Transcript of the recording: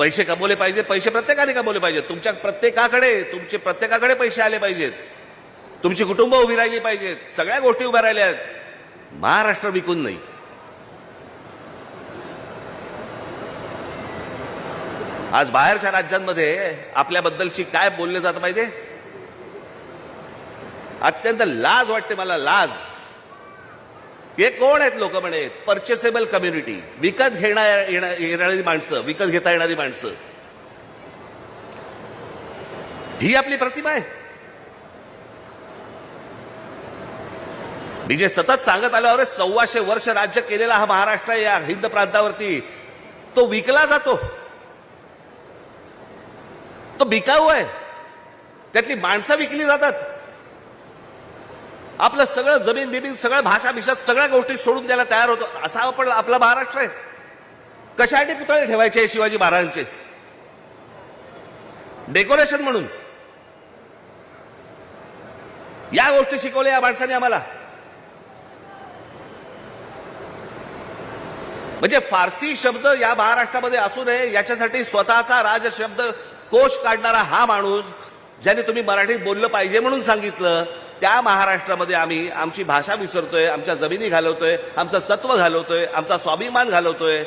पैसे कमवले पाहिजे पैसे प्रत्येकाने कमवले पाहिजेत. तुमच्या प्रत्येकाकडे तुमचे प्रत्येकाकडे पैसे आले पाहिजेत. तुमची कुटुंब उभी राहिली पाहिजेत. सगळ्या गोष्टी उभ्या राहिल्या आहेत. महाराष्ट्र विकून नाही. आज बाहेरच्या राज्यांमध्ये आपल्याबद्दलची काय बोलले जात पाहिजे अत्यंत लाज वाटते मला लाज. हे कोण आहेत लोक म्हणे? परचेसेबल कम्युनिटी विकत घेणार येणारी माणसं विकत घेता येणारी माणसं. ही आपली प्रतिमा आहे. मी जे सतत सांगत आल्यावर सव्वाशे वर्ष राज्य केलेला हा महाराष्ट्र या हिंद प्रांतावरती तो विकला जातो. तो बिकाऊ आहे. त्यातली माणसं विकली जातात. आपलं सगळं जमीन बिमीन सगळं भाषा भिषा सगळ्या गोष्टी सोडून द्यायला तयार होतो. असा आपण आपला महाराष्ट्र आहे. कशासाठी पुतळे ठेवायचे शिवाजी महाराजांचे? डेकोरेशन म्हणून. या गोष्टी शिकवल्या या माणसाने आम्हाला. म्हणजे फारसी शब्द या महाराष्ट्रामध्ये असू नये याच्यासाठी स्वतःचा राज शब्द कोश काढणारा हा माणूस ज्याने तुम्ही मराठीत बोललं पाहिजे म्हणून सांगितलं त्या महाराष्ट्रामध्ये आम्ही आमची भाषा विसरतोय आमच्या जमिनी घालवतोय आमचं सत्व घालवतोय आमचा स्वाभिमान घालवतोय.